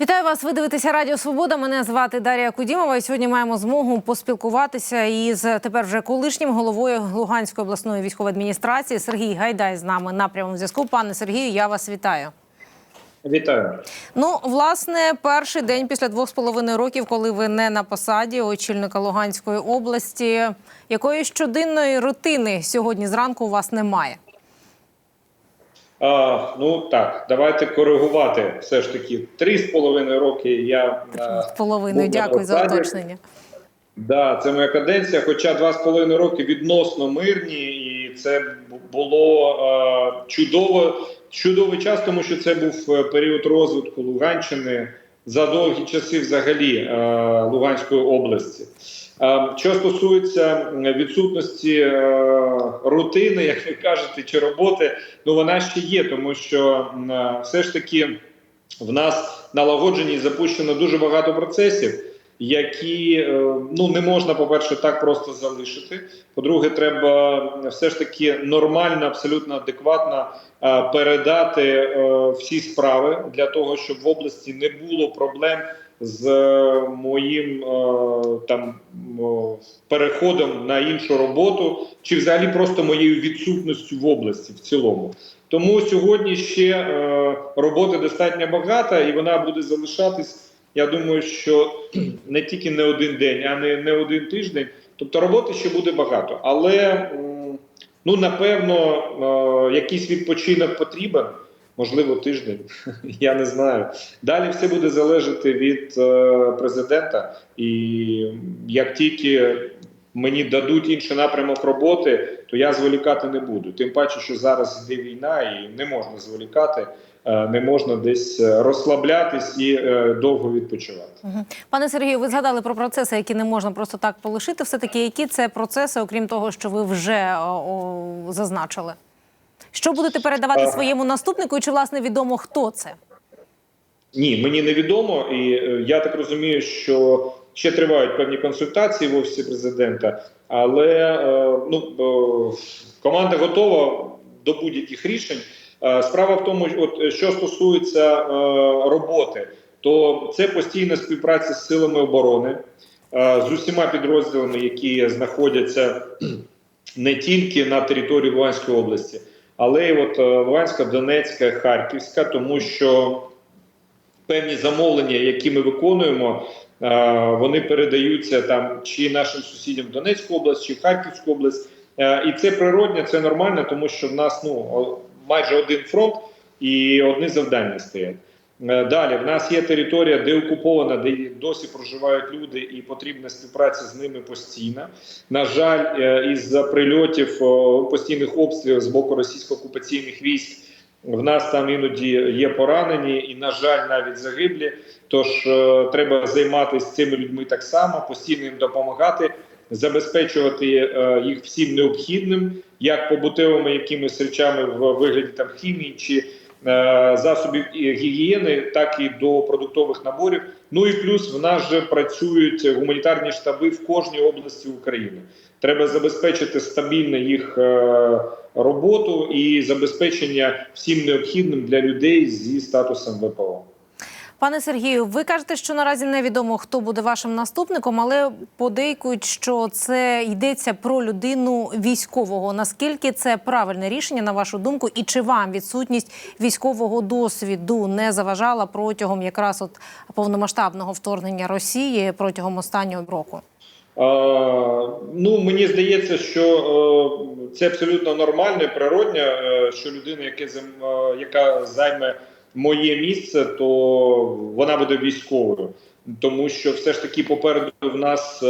Вітаю вас. Ви дивитеся Радіо Свобода. Мене звати Дар'я Кудімова. І сьогодні маємо змогу поспілкуватися із тепер вже колишнім головою Луганської обласної військової адміністрації Сергій Гайдай з нами на прямому зв'язку. Пане Сергію, я вас вітаю. Вітаю. Ну, власне, перший день після двох з половиною років, коли ви не на посаді очільника Луганської області, якої щоденної рутини сьогодні зранку у вас немає. А, ну так, давайте коригувати. Все ж таки, три з половиною роки я е, З половиною. Дякую за уточнення. Да, це моя каденція. Хоча два з половиною роки відносно мирні, і це було е, чудово, чудовий час, тому що це був е, період розвитку Луганщини за довгі часи, взагалі е, Луганської області. Е, Що стосується відсутності е, рутини, як ви кажете, чи роботи, ну вона ще є, тому що е, все ж таки в нас налагоджені і запущено дуже багато процесів, які е, ну не можна, по-перше, так просто залишити. По-друге, треба все ж таки нормально, абсолютно адекватно передати всі справи для того, щоб в області не було проблем з е, моїм е, там переходом на іншу роботу, чи взагалі просто моєю відсутністю в області в цілому. Тому сьогодні ще е, роботи достатньо багато, і вона буде залишатись. Я думаю, що не тільки не один день, а не, не один тиждень. Тобто роботи ще буде багато. Але ну напевно якийсь відпочинок потрібен, можливо, тиждень. Я не знаю. Далі все буде залежати від е, президента, і як тільки мені дадуть інший напрямок роботи, то я зволікати не буду. Тим паче, що зараз йде війна, і не можна зволікати, е, не можна десь розслаблятись і е, довго відпочивати. Пане Сергію, ви згадали про процеси, які не можна просто так полишити. Все таки, які це процеси, окрім того, що ви вже о, зазначили? Що будете передавати своєму наступнику, і чи власне відомо хто це? Ні, мені невідомо, і е, я так розумію, що ще тривають певні консультації в офісі президента, але е, ну е, команда готова до будь-яких рішень. Е, Справа в тому, от е, що стосується е, роботи, то це постійна співпраця з силами оборони е, з усіма підрозділами, які знаходяться не тільки на території Луганської області, але й от е, Луганська, Донецька, Харківська, тому що певні замовлення, які ми виконуємо, е, вони передаються там чи нашим сусідям в Донецьку область, чи в Харківську область. Е, І це природне, це нормально, тому що в нас ну майже один фронт і одне завдання стоять. Е, Далі в нас є територія, де окупована, де досі проживають люди, і потрібна співпраця з ними постійно. На жаль, е, із-за прильотів постійних обстрілів з боку російсько-окупаційних військ в нас там іноді є поранені, і, на жаль, навіть загиблі. Тож е, треба займатися цими людьми так само, постійно їм допомагати, забезпечувати їх всім необхідним, як побутовими якимись речами в вигляді там хімії чи засобів гігієни, так і до продуктових наборів. Ну і плюс в нас же працюють гуманітарні штаби в кожній області України. Треба забезпечити стабільно їх е, роботу і забезпечення всім необхідним для людей зі статусом ВПО. Пане Сергію, ви кажете, що наразі невідомо, хто буде вашим наступником, але подейкують, що це йдеться про людину військового. Наскільки це правильне рішення, на вашу думку, і чи вам відсутність військового досвіду не заважала протягом якраз от повномасштабного вторгнення Росії протягом останнього року? Ну мені здається, що е, це абсолютно нормально, і природньо, е, що людина, займ- е, яка займе моє місце, то вона буде військовою, тому що все ж таки попереду в нас. е,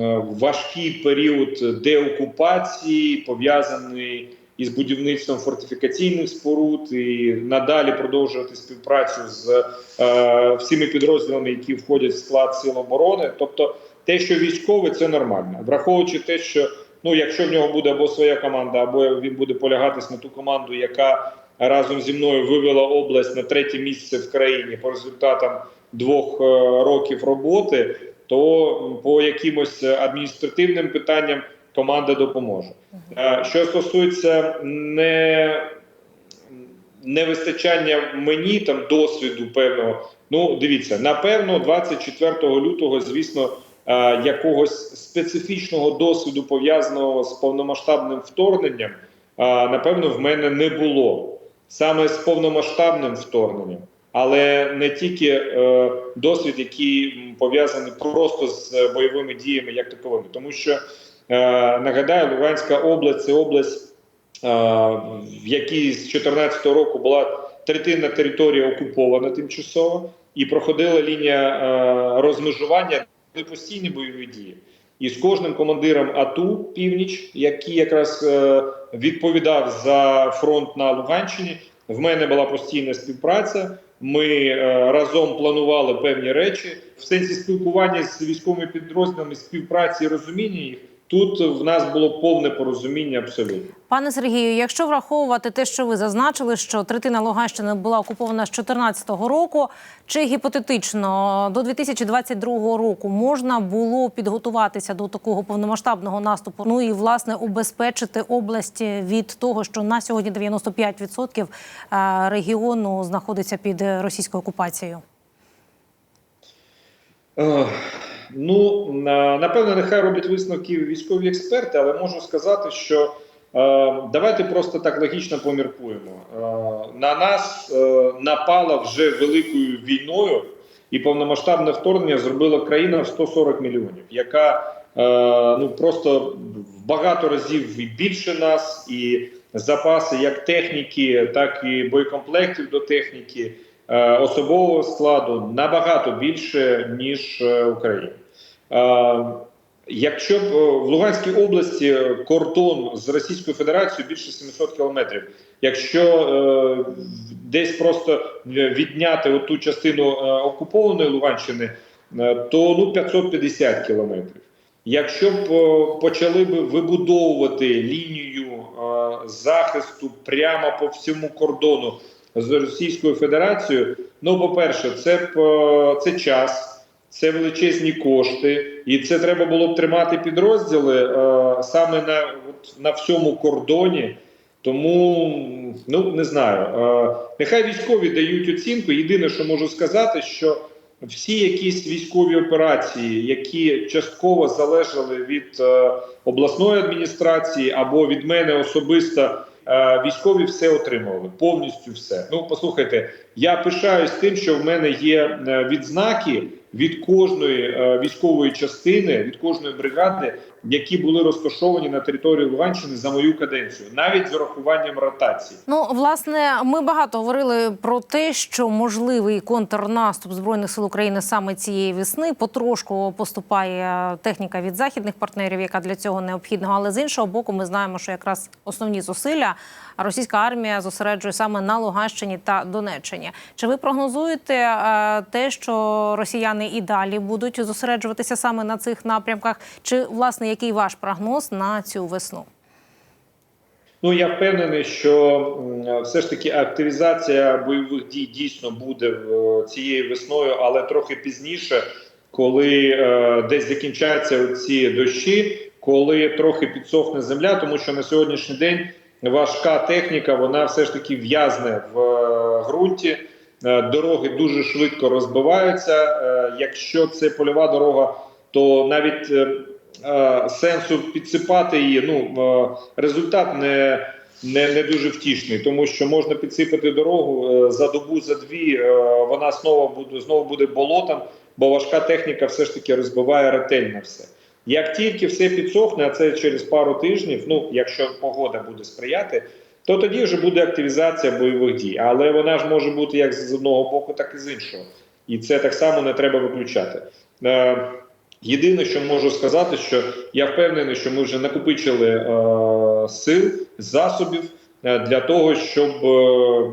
е, Важкий період деокупації пов'язаний із будівництвом фортифікаційних споруд і надалі продовжувати співпрацю з е, всіми підрозділами, які входять в склад сил оборони. Тобто, те, що військовий, це нормально, враховуючи те, що ну, якщо в нього буде або своя команда, або він буде полягатись на ту команду, яка разом зі мною вивела область на третє місце в країні по результатам двох е, років роботи, то по якимось адміністративним питанням команда допоможе. Е, Що стосується не невистачання мені там досвіду певного. Ну, дивіться, напевно, 24 лютого, звісно, е, якогось специфічного досвіду пов'язаного з повномасштабним вторгненням, напевно, в мене не було саме з повномасштабним вторгненням, але не тільки е, досвід, який пов'язаний просто з е, бойовими діями, як таковими, тому що е, нагадаю, Луганська область це область, е, в якій з 2014 року була третинна територія окупована тимчасово, і проходила лінія е, розмежування постійні бойові дії. І з кожним командиром АТУ північ, який якраз е, відповідав за фронт на Луганщині, в мене була постійна співпраця. Ми е, разом планували певні речі в сенсі спілкування з військовими підрозділами, співпраці і розуміння їх. Тут в нас було повне порозуміння абсолютно. Пане Сергію, якщо враховувати те, що ви зазначили, що третина Луганщини була окупована з 2014 року, чи гіпотетично до 2022 року можна було підготуватися до такого повномасштабного наступу? Ну і власне убезпечити область від того, що на сьогодні 95% е, регіону знаходиться під російською окупацією? Ех, Ну, на- напевно, нехай роблять висновки військові експерти, але можу сказати, що е, давайте просто так логічно поміркуємо. Е, на нас е, напала вже великою війною, і повномасштабне вторгнення зробила країна в 140 мільйонів, яка е, ну просто в багато разів більше нас, і запаси як техніки, так і боєкомплектів до техніки е, особового складу набагато більше ніж е, Україна. Е, Якщо б е, в Луганській області кордон з Російською Федерацією більше 700 кілометрів, якщо е, десь просто відняти оту частину е, окупованої Луганщини, е, то ну 550 кілометрів. Якщо б е, почали б вибудовувати лінію е, захисту прямо по всьому кордону з Російською Федерацією, ну по-перше, це б е, це час. Це величезні кошти, і це треба було б тримати підрозділи е, саме на от, на всьому кордоні. Тому ну не знаю. Е, нехай військові дають оцінку. Єдине, що можу сказати, що всі якісь військові операції, які частково залежали від е, обласної адміністрації або від мене особисто, е, військові все отримували, повністю все. Ну послухайте, я пишаюсь тим, що в мене є е, відзнаки від кожної е, військової частини, від кожної бригади, які були розташовані на території Луганщини за мою каденцію, навіть з урахуванням ротації. Ну, власне, ми багато говорили про те, що можливий контрнаступ збройних сил України саме цієї весни. Потрошку поступає техніка від західних партнерів, яка для цього необхідна. Але з іншого боку, ми знаємо, що якраз основні зусилля російська армія зосереджує саме на Луганщині та Донеччині. Чи ви прогнозуєте е, те, що росіяни і далі будуть зосереджуватися саме на цих напрямках? Чи власне який ваш прогноз на цю весну? Ну я впевнений, що все ж таки активізація бойових дій дійсно буде е, цією весною, але трохи пізніше, коли е, десь закінчаться ці дощі, коли трохи підсохне земля, тому що на сьогоднішній день важка техніка, вона все ж таки в'язне в е, ґрунті. Дороги дуже швидко розбиваються. Якщо це польова дорога, то навіть е, сенсу підсипати її. Ну е, результат не, не, не дуже втішний, тому що можна підсипати дорогу е, за добу, за дві. Вона знову буде знову буде болотом, бо важка техніка все ж таки розбиває ретельно все. Як тільки все підсохне, а це через пару тижнів, ну якщо погода буде сприяти, то тоді вже буде активізація бойових дій. Але вона ж може бути як з одного боку, так і з іншого. І це так само не треба виключати. Єдине, що можу сказати, що я впевнений, що ми вже накопичили е, сил, засобів е, для того, щоб е,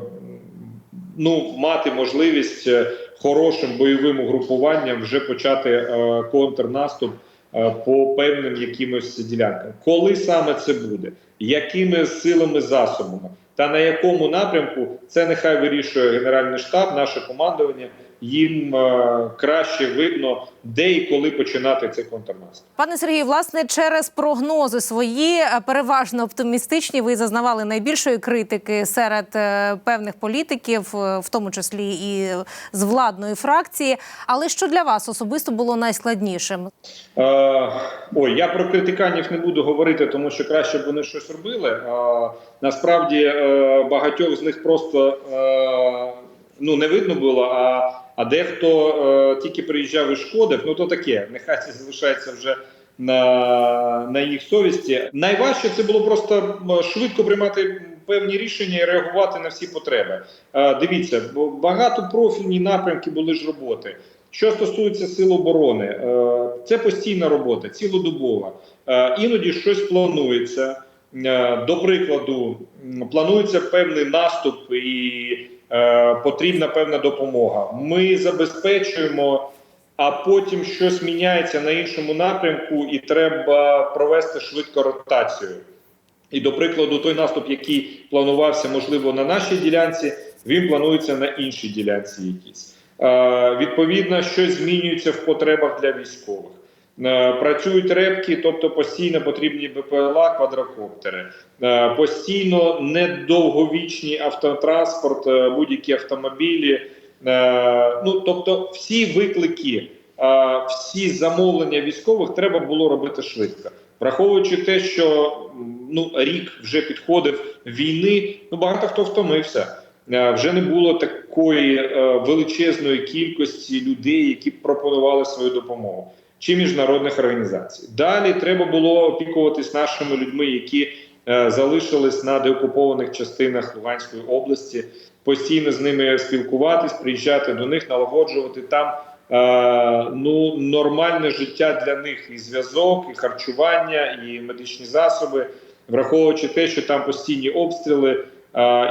ну, мати можливість е, хорошим бойовим угрупуванням вже почати е, контрнаступ е, по певним якимось ділянкам. Коли саме це буде? якими силами засобами та на якому напрямку це нехай вирішує Генеральний штаб, наше командування. Їм е, краще видно, де і коли починати цей контрнаступ. Пане Сергію, власне, через прогнози свої е, переважно оптимістичні, ви зазнавали найбільшої критики серед е, певних політиків, в тому числі і з владної фракції. Але що для вас особисто було найскладнішим? Е, ой, я про критиканів не буду говорити, тому що краще б вони щось робили. Е, насправді е, багатьох з них просто е, ну не видно було. А, а дехто е, тільки приїжджав і шкодив. Ну то таке, нехай це залишається вже. На, на їх совісті найважче це було просто швидко приймати певні рішення і реагувати на всі потреби. Е, дивіться, бо багатопрофільні напрямки були ж роботи. Що стосується сил оборони, е, це постійна робота, цілодобова. Е, Іноді щось планується. Е, До прикладу, планується певний наступ і потрібна певна допомога. Ми забезпечуємо, а потім щось міняється на іншому напрямку, і треба провести швидко ротацію. І до прикладу, той наступ, який планувався, можливо, на нашій ділянці, він планується на іншій ділянці якійсь. Е, відповідно, щось змінюється в потребах для військових. Е, працюють репки, тобто постійно потрібні БПЛА, квадрокоптери, Е, постійно недовговічний автотранспорт, е, будь-які автомобілі. Ну, тобто, всі виклики, всі замовлення військових треба було робити швидко. Враховуючи те, що ну, рік вже підходив війни, ну багато хто втомився. Вже не було такої величезної кількості людей, які пропонували свою допомогу, чи міжнародних організацій. Далі треба було опікуватись нашими людьми, які е, залишились на деокупованих частинах Луганської області, постійно з ними спілкуватись, приїжджати до них, налагоджувати там е, ну, нормальне життя для них і зв'язок, і харчування, і медичні засоби, враховуючи те, що там постійні обстріли.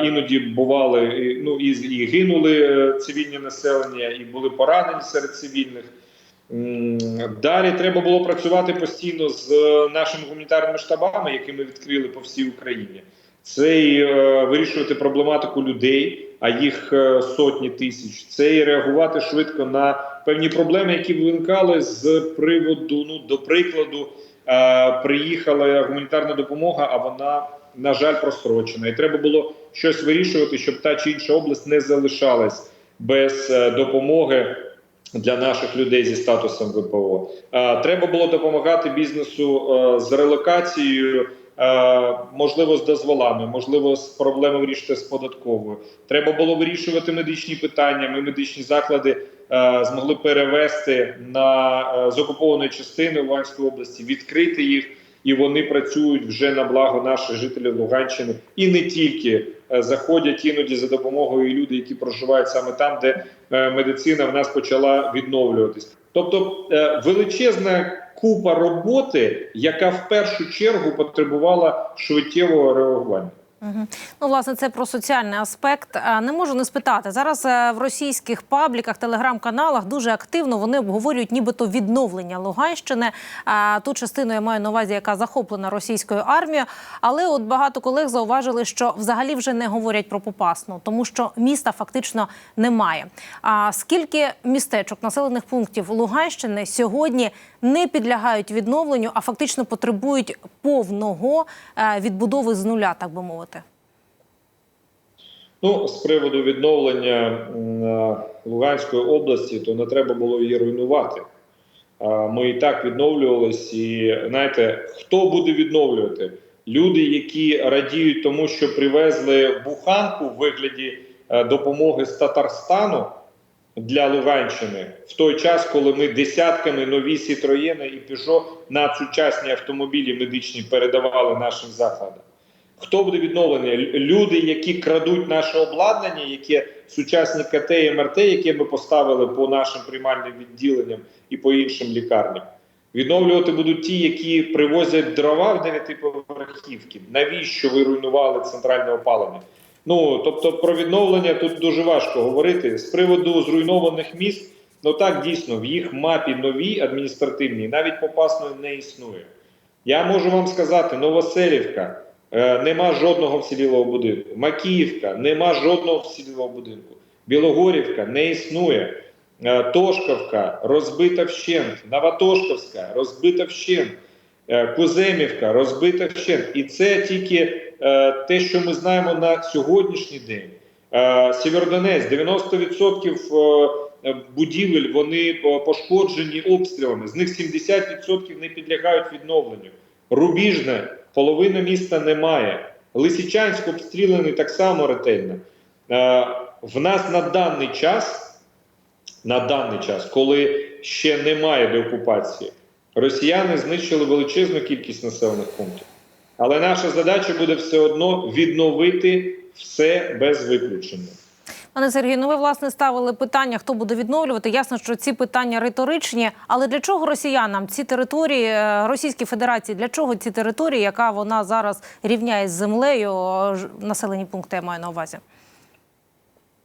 Іноді бували ну, і, і гинули е, цивільні населення, і були поранені серед цивільних. Далі треба було працювати постійно з е, нашими гуманітарними штабами, які ми відкрили по всій Україні. Це і е, вирішувати проблематику людей, а їх е, сотні тисяч. Це і реагувати швидко на певні проблеми, які виникали з приводу, ну до прикладу, приїхала гуманітарна допомога, а вона на жаль, прострочена, і треба було щось вирішувати, щоб та чи інша область не залишалась без допомоги для наших людей зі статусом ВПО. Е, Треба було допомагати бізнесу е, з релокацією. е, Можливо, з дозволами, можливо, з проблеми вирішити з податковою. Треба було вирішувати медичні питання. Ми медичні заклади е, змогли перевести на е, з окупованої частини Луганської області, відкрити їх і вони працюють вже на благо наших жителів Луганщини і не тільки Е, заходять іноді за допомогою люди, які проживають саме там, де е, медицина в нас почала відновлюватись. Тобто е, величезна купа роботи, яка в першу чергу потребувала швидкого реагування. Ну, власне, це про соціальний аспект. Не можу не спитати. Зараз е, в російських пабліках, телеграм-каналах дуже активно вони обговорюють нібито відновлення Луганщини. А, Ту частину я маю на увазі, яка захоплена російською армією. Але от багато колег зауважили, що взагалі вже не говорять про Попасну, тому що міста фактично немає. А скільки містечок, населених пунктів Луганщини сьогодні не підлягають відновленню, а фактично потребують повного е, відбудови з нуля, так би мовити. Ну, з приводу відновлення е, Луганської області, то не треба було її руйнувати. Ми і так відновлювались, і знаєте, хто буде відновлювати? Люди, які радіють тому, що привезли буханку в вигляді е, допомоги з Татарстану для Луганщини в той час, коли ми десятками нові Сітроєни і Пежо на сучасні автомобілі медичні передавали нашим закладам. Хто буде відновлений? Люди, які крадуть наше обладнання, яке сучасні КТ і МРТ, які ми поставили по нашим приймальним відділенням і по іншим лікарням. Відновлювати будуть ті, які привозять дрова в дев'ятиповерхівки. Навіщо ви руйнували центральне опалення? Ну тобто про відновлення тут дуже важко говорити. З приводу зруйнованих міст, ну так дійсно в їх мапі новій адміністративній навіть попасної не існує. Я можу вам сказати, Новоселівка, нема жодного вцілілого будинку. Макіївка, нема жодного вцілілого будинку. Білогорівка не існує. Е, Тошковка розбита вщент, Новотошковська розбита вщент, Е, Куземівка розбита вщент. І це тільки е, те, що ми знаємо на сьогоднішній день. Е, Сєвєродонець 90% е, е, будівель вони е, пошкоджені обстрілами. З них 70% не підлягають відновленню. Рубіжне половини міста немає. Лисичанськ обстріляний так само ретельно. Е, В нас на даний час, на даний час, коли ще немає деокупації, росіяни знищили величезну кількість населених пунктів. Але наша задача буде все одно відновити все без виключення. Пане Сергію, ну ви власне ставили питання, хто буде відновлювати. Ясно, що ці питання риторичні. Але для чого росіянам ці території е, Російській Федерації? Для чого ці території, яка вона зараз рівняє з землею? Населені пункти я маю на увазі.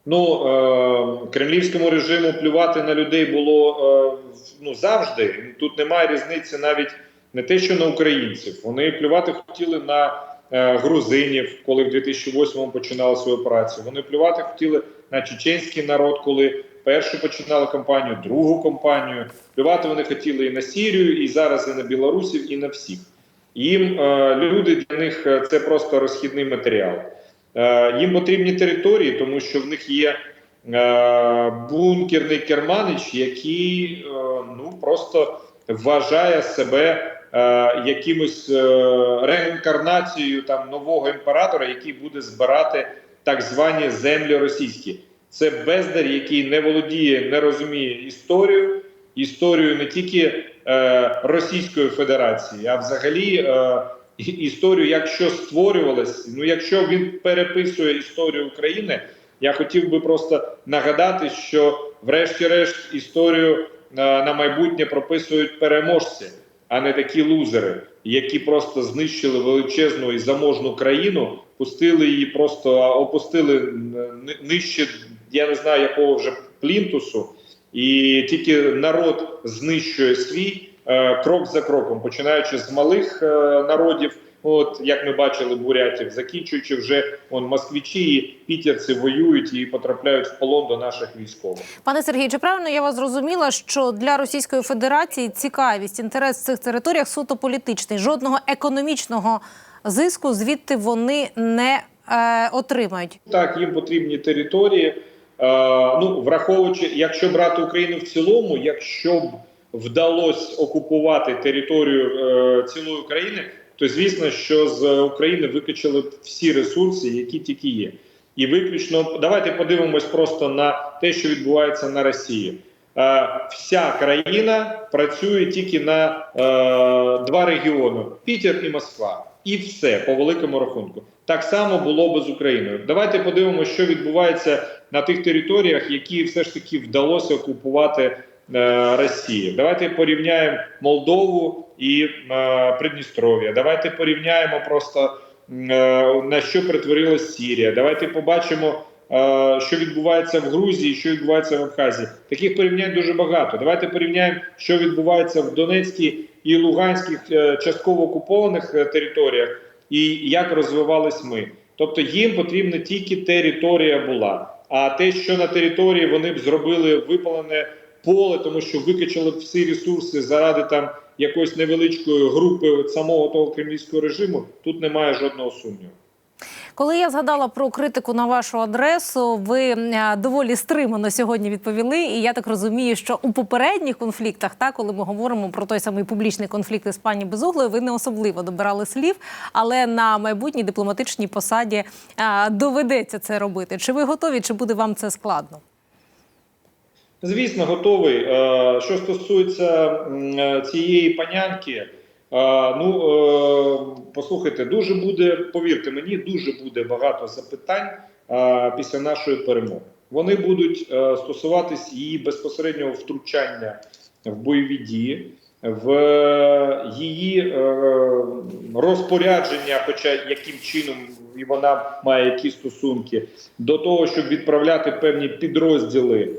Ну е, кремлівському режиму плювати на людей було е, ну завжди. Тут немає різниці навіть не те, що на українців. Вони плювати хотіли на грузинів, коли в 2008-му починали свою операцію. Вони плювати хотіли на чеченський народ, коли першу починали кампанію, другу кампанію. Плювати вони хотіли і на Сірію, і зараз і на білорусів, і на всіх. Їм е, люди для них е, це просто розхідний матеріал. Е, їм потрібні території, тому що в них є е, бункерний керманич, який е, ну просто вважає себе е, якимось е, реінкарнацією там нового імператора, який буде збирати так звані землі російські. Це бездар, який не володіє, не розуміє історію, історію не тільки е, Російської Федерації, а взагалі е, історію, як що створювалось. Ну, якщо він переписує історію України, я хотів би просто нагадати, що, врешті-решт, історію е, на майбутнє прописують переможці, а не такі лузери, які просто знищили величезну і заможну країну, пустили її, просто опустили нижче, я не знаю, якого вже плінтусу. І тільки народ знищує свій е, крок за кроком, починаючи з малих е, народів, от як ми бачили бурятів, закінчуючи вже он москвичі і пітерці воюють і потрапляють в полон до наших військових. Пане Сергію, чи правильно я вас зрозуміла, що для Російської Федерації цікавість, інтерес в цих територіях суто політичний, жодного економічного зиску звідти вони не е, отримають. Так, їм потрібні території. Е, ну, враховуючи, якщо брати Україну в цілому, якщо б вдалося окупувати територію е, цілої України, то звісно, що з України викачали всі ресурси, які тільки є. І виключно давайте подивимось просто на те, що відбувається на Росії. Е, вся країна працює тільки на е, два регіони: Пітер і Москва. І все по великому рахунку. Так само було би з Україною. Давайте подивимося, що відбувається на тих територіях, які все ж таки вдалося окупувати Росії. Давайте порівняємо Молдову і е, Придністров'я. Давайте порівняємо просто е, на що перетворилась Сірія. Давайте побачимо. е, Що відбувається в Грузії, що відбувається в Абхазії? Таких порівнянь дуже багато. Давайте порівняємо, що відбувається в Донецькій і Луганських е, частково окупованих е, територіях, і як розвивались ми. Тобто їм потрібна тільки територія була. А те, що на території вони б зробили випалене поле, тому що викачали всі ресурси заради там якоїсь невеличкої групи самого того кремлівського режиму, тут немає жодного сумніву. Коли я згадала про критику на вашу адресу, ви е, доволі стримано сьогодні відповіли. І я так розумію, що у попередніх конфліктах, та коли ми говоримо про той самий публічний конфлікт із пані Безуглою, ви не особливо добирали слів, але на майбутній дипломатичній посаді е, доведеться це робити. Чи ви готові, чи буде вам це складно? Звісно, готовий. Е, Що стосується е, цієї панянки, е, ну послухайте, дуже буде, повірте мені, дуже буде багато запитань після нашої перемоги. Вони будуть стосуватись її безпосереднього втручання в бойові дії, в її розпорядження, хоча яким чином і вона має які стосунки, до того, щоб відправляти певні підрозділи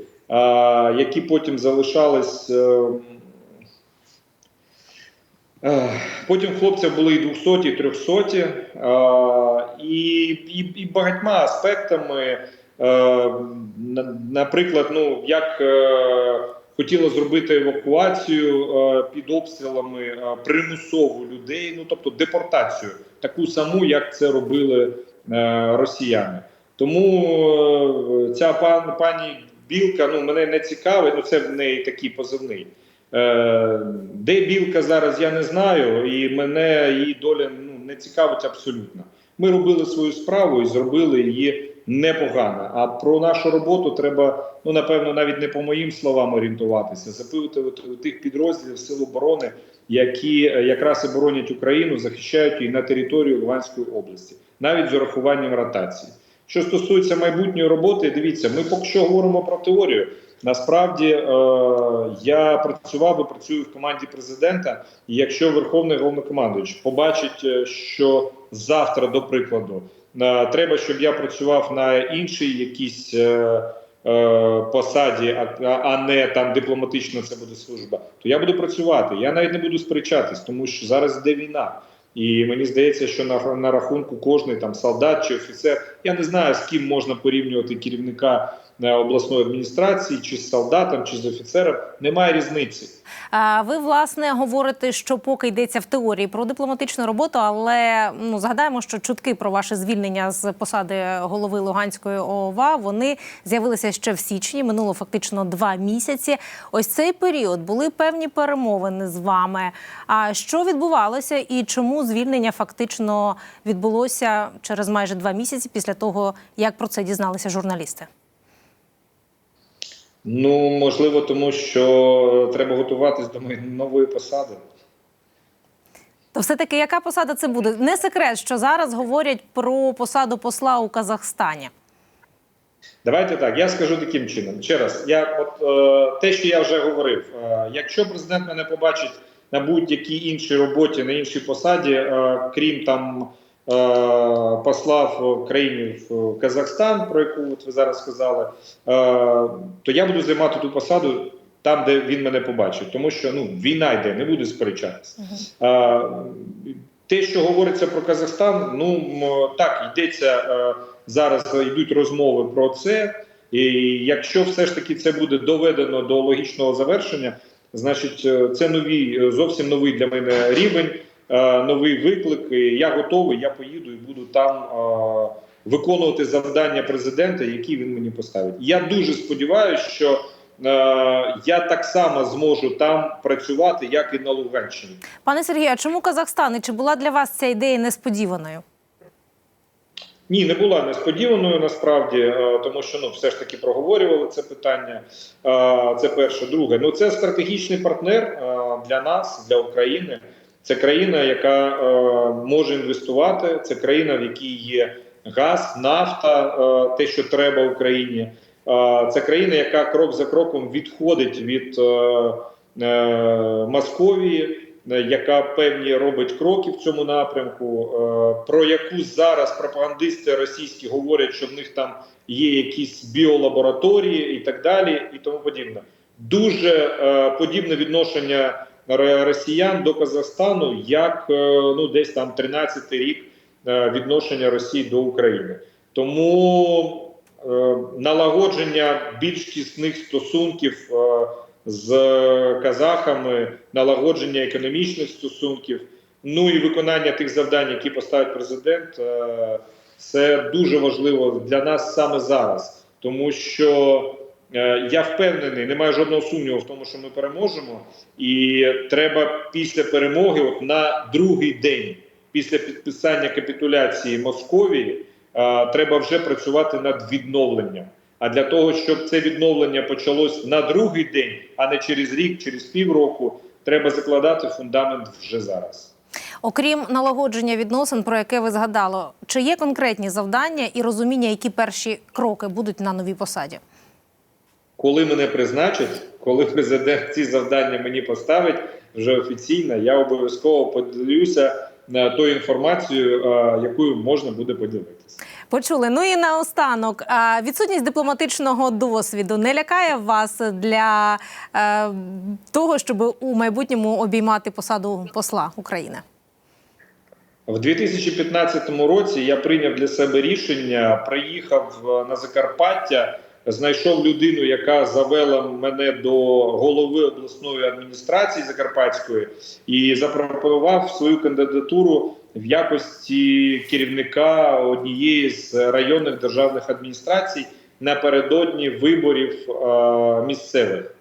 які потім залишались е, Е, Потім хлопців були і 200, і 300, е, і, і, і багатьма аспектами. Е, Наприклад, ну як хотіла зробити евакуацію під обстрілами примусову людей, ну тобто депортацію, таку саму, як це робили росіяни. Тому ця пан, пані Білка ну мене не цікавить, ну це в неї такий позивний. Е, Де білка зараз, я не знаю, і мене її доля ну, не цікавить абсолютно. Ми робили свою справу і зробили її непогано. А про нашу роботу треба, ну напевно, навіть не по моїм словам орієнтуватися, запитувати у тих підрозділів Сил оборони, які е, якраз і боронять Україну, захищають її на території Луганської області, навіть з урахуванням ротації. Що стосується майбутньої роботи, дивіться, ми поки що говоримо про теорію. Насправді е, я працював і працюю в команді президента. І якщо Верховний головнокомандуючий побачить, е, що завтра, до прикладу, е, треба, щоб я працював на іншій якійсь е, е, посаді, а, а не там дипломатична це буде служба, то я буду працювати. Я навіть не буду сперечатись, тому що зараз йде війна. І мені здається, що на, на рахунку кожний там солдат чи офіцер, я не знаю з ким можна порівнювати керівника обласної адміністрації, чи з солдатом, чи з офіцером. Немає різниці. А Ви власне говорите, що поки йдеться в теорії про дипломатичну роботу, але ну згадаємо, що чутки про ваше звільнення з посади голови Луганської ОВА вони з'явилися ще в січні. Минуло фактично два місяці. Ось цей період були певні перемовини з вами. А що відбувалося, і чому звільнення фактично відбулося через майже два місяці після того, як про це дізналися журналісти? Ну можливо, тому що треба готуватись до нової посади. То все-таки яка посада це буде? Не секрет, що зараз говорять про посаду посла у Казахстані. Давайте так. Я скажу таким чином. Ще раз, я от е, те, що я вже говорив, е, якщо президент мене побачить на будь-якій іншій роботі, на іншій посаді, е, крім там е, посла в країні в Казахстан, про яку от ви зараз сказали, е, то я буду займати ту посаду там, де він мене побачить, тому що ну війна йде, не буду сперечатися. Е, те, що говориться про Казахстан, ну так йдеться зараз. Йдуть розмови про це. І якщо все ж таки це буде доведено до логічного завершення, значить це новий, зовсім новий для мене рівень, новий виклик. Я готовий. Я поїду і буду там е, виконувати завдання президента, які він мені поставить. Я дуже сподіваюся, що е, я так само зможу там працювати, як і на Луганщині. Пане Сергію, а чому Казахстан? І чи була для вас ця ідея несподіваною? Ні, не була несподіваною насправді, е, тому що ну все ж таки проговорювали це питання. Е, Це перше. Друге, ну це стратегічний партнер е, для нас, для України. Це країна, яка е, може інвестувати. Це країна, в якій є газ, нафта, е, те, що треба Україні. Е, Це країна, яка крок за кроком відходить від е, е, Московії е, яка певні робить кроки в цьому напрямку, е, про яку зараз пропагандисти російські говорять, що в них там є якісь біолабораторії і так далі, і тому подібне. Дуже е, подібне відношення росіян до Казахстану, як е, ну десь там 13-й рік е, відношення Росії до України. Тому е, налагодження більш тісних стосунків. З казахами, налагодження економічних стосунків, ну і виконання тих завдань, які поставить президент, це дуже важливо для нас саме зараз, тому що я впевнений, немає жодного сумніву в тому, що ми переможемо, і треба після перемоги, от на другий день після підписання капітуляції Московії, е, треба вже працювати над відновленням. А для того, щоб це відновлення почалось на другий день, а не через рік, через півроку, треба закладати фундамент вже зараз. Окрім налагодження відносин, про яке ви згадали, чи є конкретні завдання і розуміння, які перші кроки будуть на новій посаді? Коли мене призначать, коли президент ці завдання мені поставить вже офіційно, я обов'язково поділюся е, тою інформацією, е, якою можна буде поділитися. Почули. Ну і наостанок, відсутність дипломатичного досвіду не лякає вас для е, того, щоб у майбутньому обіймати посаду посла України? В 2015 році я прийняв для себе рішення, приїхав е, на Закарпаття, знайшов людину, яка завела мене до голови обласної адміністрації Закарпатської, і запропонував свою кандидатуру в якості керівника однієї з районних державних адміністрацій напередодні виборів е, місцевих.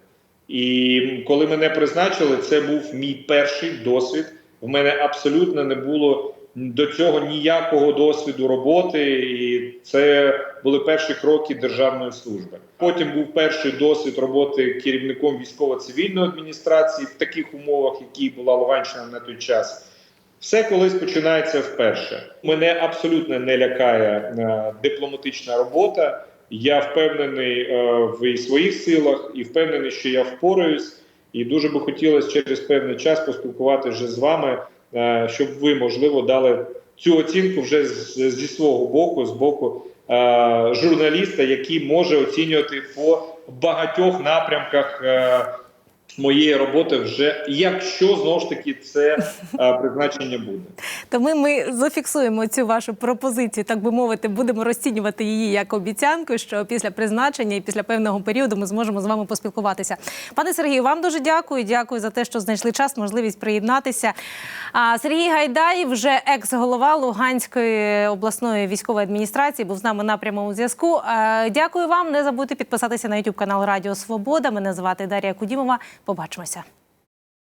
І коли мене призначили, це був мій перший досвід. В мене абсолютно не було до цього ніякого досвіду роботи, і це були перші кроки державної служби. Потім був перший досвід роботи керівником військово-цивільної адміністрації в таких умовах, які була Луганщина на той час. Все колись починається вперше. Мене абсолютно не лякає е, дипломатична робота. Я впевнений е, в своїх силах і впевнений, що я впораюсь. І дуже би хотілося через певний час поспілкуватися вже з вами, е, щоб ви, можливо, дали цю оцінку вже зі свого боку, з боку журналіста, який може оцінювати по багатьох напрямках е, моєї роботи, вже якщо знову ж таки це е, призначення буде. То ми, ми зафіксуємо цю вашу пропозицію, так би мовити, будемо розцінювати її як обіцянку, що після призначення і після певного періоду ми зможемо з вами поспілкуватися. Пане Сергію, вам дуже дякую. Дякую за те, що знайшли час, можливість приєднатися. А Сергій Гайдай, вже екс-голова Луганської обласної військової адміністрації, був з нами на прямому зв'язку. Е, Дякую вам. Не забудьте підписатися на YouTube канал Радіо Свобода. Мене звати Дар'я Кудімова. Побачимося.